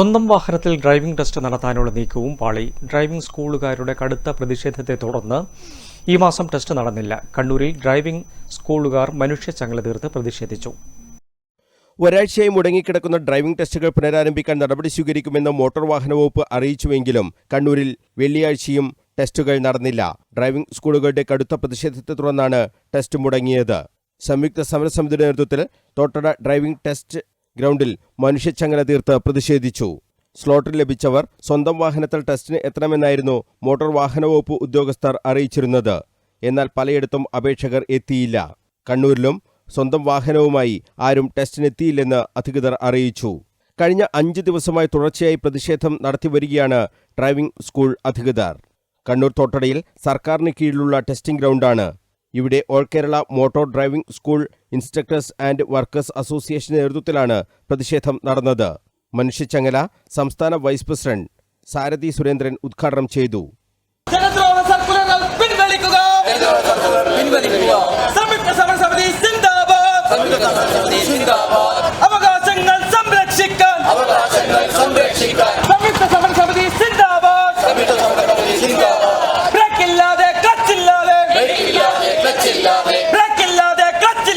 സ്വന്തം വാഹനത്തിൽ driving test നടത്താനുള്ള നീക്കവും പാളി. ഡ്രൈവിംഗ് സ്കൂളുകാരുടെ കടുത്ത പ്രതിഷേധത്തെ തുടർന്ന് ഈ മാസം ടെസ്റ്റ് നടന്നില്ല. കണ്ണൂരിൽ ഡ്രൈവിംഗ് സ്കൂളുകാർ മനുഷ്യച്ചങ്ങല തീർത്ത് പ്രതിഷേധിച്ചു. ഒരാഴ്ചയായി മുടങ്ങിക്കിടക്കുന്ന ഡ്രൈവിംഗ് ടെസ്റ്റുകൾ പുനരാരംഭിക്കാൻ നടപടി സ്വീകരിക്കുമെന്ന് മോട്ടോർ വാഹന വകുപ്പ് അറിയിച്ചുവെങ്കിലും കണ്ണൂരിൽ വെള്ളിയാഴ്ചയും ടെസ്റ്റുകൾ നടന്നില്ല. ഡ്രൈവിംഗ് സ്കൂളുകളുടെ കടുത്ത പ്രതിഷേധത്തെ തുടർന്നാണ് ടെസ്റ്റ് മുടങ്ങിയത്. സംയുക്ത സമരസമിതിയുടെ നേതൃത്വത്തിൽ തോട്ടട ഡ്രൈവിംഗ് ടെസ്റ്റ് ഗ്രൗണ്ടിൽ മനുഷ്യച്ചങ്ങല തീർത്ത് പ്രതിഷേധിച്ചു. സ്ലോട്ടിൽ ലഭിച്ചവർ സ്വന്തം വാഹനത്തിൽ ടെസ്റ്റിന് എത്തണമെന്നായിരുന്നു മോട്ടോർ വാഹന വകുപ്പ് ഉദ്യോഗസ്ഥർ അറിയിച്ചിരുന്നത്. എന്നാൽ പലയിടത്തും അപേക്ഷകർ എത്തിയില്ല. കണ്ണൂരിലും സ്വന്തം വാഹനവുമായി ആരും ടെസ്റ്റിനെത്തിയില്ലെന്ന് അധികൃതർ അറിയിച്ചു. കഴിഞ്ഞ അഞ്ച് ദിവസമായി തുടർച്ചയായി പ്രതിഷേധം നടത്തിവരികയാണ് ഡ്രൈവിംഗ് സ്കൂൾ അധികൃതർ. കണ്ണൂർ തോട്ടടയിൽ സർക്കാരിന് കീഴിലുള്ള ടെസ്റ്റിംഗ് ഗ്രൗണ്ടാണ് ഇവിടെ all Kerala motor driving school instructors and workers association നേതൃത്വത്തിലാണ് പ്രതിഷേധം നടന്നത്. മനുഷ്യച്ചങ്ങല സംസ്ഥാന വൈസ് പ്രസിഡന്റ് സാരഥി സുരേന്ദ്രൻ ഉദ്ഘാടനം ചെയ്തു. പിൻവലിക്കുക. ബ്രേക്ക് ഇല്ലാതെ ക്ലച്ച്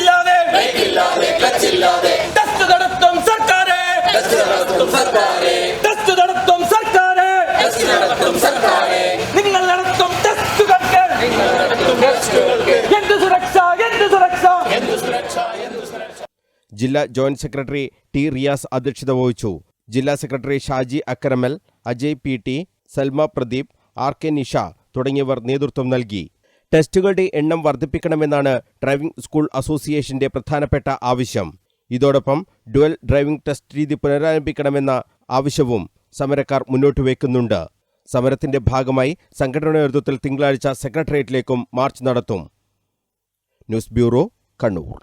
ഇല്ലാതെ ടെസ്റ്റ് നടത്തും സർക്കാരെ. ടെസ്റ്റ് നടത്തും സർക്കാരെ. നിങ്ങൾ നടത്തും ടെസ്റ്റുകൾക്ക്. എന്ത് സുരക്ഷ എന്ത് സുരക്ഷ? ജില്ലാ ജോയിന്റ് സെക്രട്ടറി ടി റിയാസ് അധ്യക്ഷത വഹിച്ചു. ജില്ലാ secretary Shaji Akkaramal Ajay P T Salma Pradeep R K Nisha തുടങ്ങിയവർ നേതൃത്വം നൽകി. ടെസ്റ്റുകളുടെ എണ്ണം വർദ്ധിപ്പിക്കണമെന്നാണ് ഡ്രൈവിംഗ് സ്കൂൾ അസോസിയേഷന്റെ പ്രധാനപ്പെട്ട ആവശ്യം. ഇതോടൊപ്പം ഡുവൽ ഡ്രൈവിംഗ് ടെസ്റ്റ് രീതി പുനരാരംഭിക്കണമെന്ന ആവശ്യവും സമരക്കാർ മുന്നോട്ട് വയ്ക്കുന്നുണ്ട്. സമരത്തിന്റെ ഭാഗമായി സംഘടനയുടെ നേതൃത്വത്തിൽ തിങ്കളാഴ്ച സെക്രട്ടേറിയറ്റിലേക്കും മാർച്ച് നടത്തും. News bureau Kannur.